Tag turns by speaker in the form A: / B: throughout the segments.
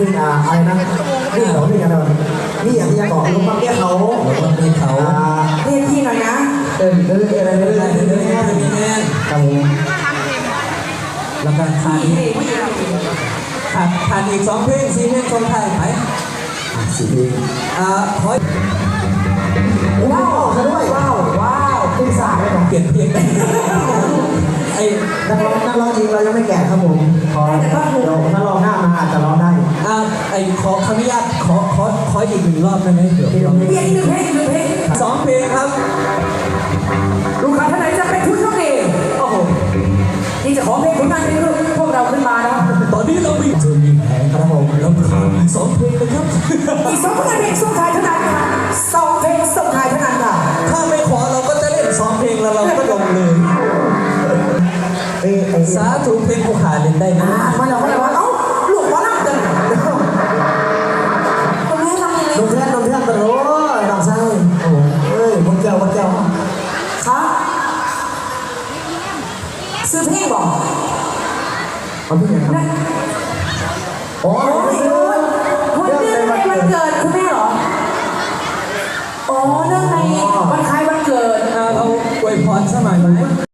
A: กับ
B: ผ
C: ล
B: งานเพลงอ่าอะไรนะนี่เหรอนี่กันเหรอนี่อย่างที่จะบอกลุงมักเรียเขาลุงมักเรียเขา
C: เรียกพี่หน่อยนะ
B: เออเอออะไรเอออะไรเออเออมีแน่ครับผม
D: แล้วก็ขาดอีกขาดขาดอีกสองเพลงสี่เพลงชมไทยไป
B: อะสี่เพลง
D: อ่าขอ
B: ว้าวซะด้วยว้าวว้าวเพลงสายเลยผม
D: เปลี่ยนเพลง
B: นักร้องนักร้องจริงเรายังไม่แก่ครับผมขอเดี๋ยวนักร้องหน้ามาอาจจะร้องได้
D: อ่าไอ้ขอขออนุญาตขอขอขออีกหนึ่งรอบได้ไหมเดี๋ยว
B: ที่เราไม่
C: เรียกอีกหนึ่งเพลงอีกหนึ่งเพลง
D: สองเพลงครับ
C: ลูกค้าท่านไหนจะเป็นผู้โชคดีโอ้โหนี่จะขอเพลงผลงานเพลงพวกเราขึ้นมานะ
D: ตอนนี้เรามีเจอมีแผงครับผมแล้วขาดอีกสองเพลงนะครับ
C: อีกสองผลงานเพลงส่งท้ายเท่านั้น เอา
D: พี่ยัง
C: ค
B: รั
C: บอ๋
B: อ
C: โอ้ย
B: ซื้อ
C: วัน
B: เรื่อง
C: เดือน
B: ใน
C: ใน
B: วัน
C: วัน
B: เกิด
C: เกิดคุณแม่เหรอ อ๋อเรื่องในวันคล้ายวันเกิด
D: อ่าเราอวยพรสักหน่อยไหม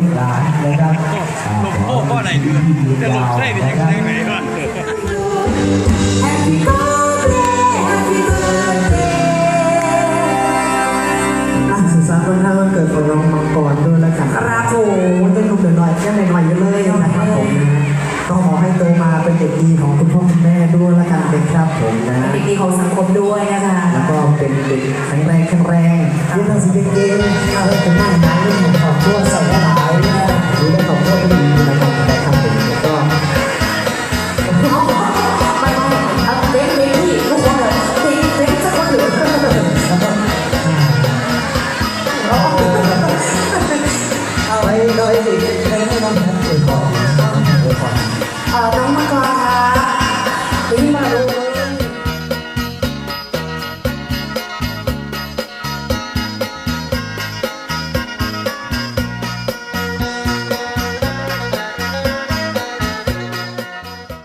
E: ก
F: หลานนะครับอ่าขอให้มีชีวิตที่ยืนยาวนะครับ
C: Happy birthday Happy birthday
B: อะสุขสันต์วันคล้าวันเกิดของน้องมังกรด้วยแล้วกัน
C: ครับผม
B: เป็นหนุ่มเด็กน้อยแค่หน่อยๆอยู่เลยนะครับผมนะก็ขอให้โตมาเป็นเด็กดีของคุณพ่อคุณแม่ด้วยแล้วกันเป็นครับผมนะ
C: ดีของสังคมด้วยนะคะ
B: แล้วก็เป็นเด็กแข็งแรงแข็งแรงเรียนหนังสือเก่งๆอาไว้เป็นหน้าหนาเ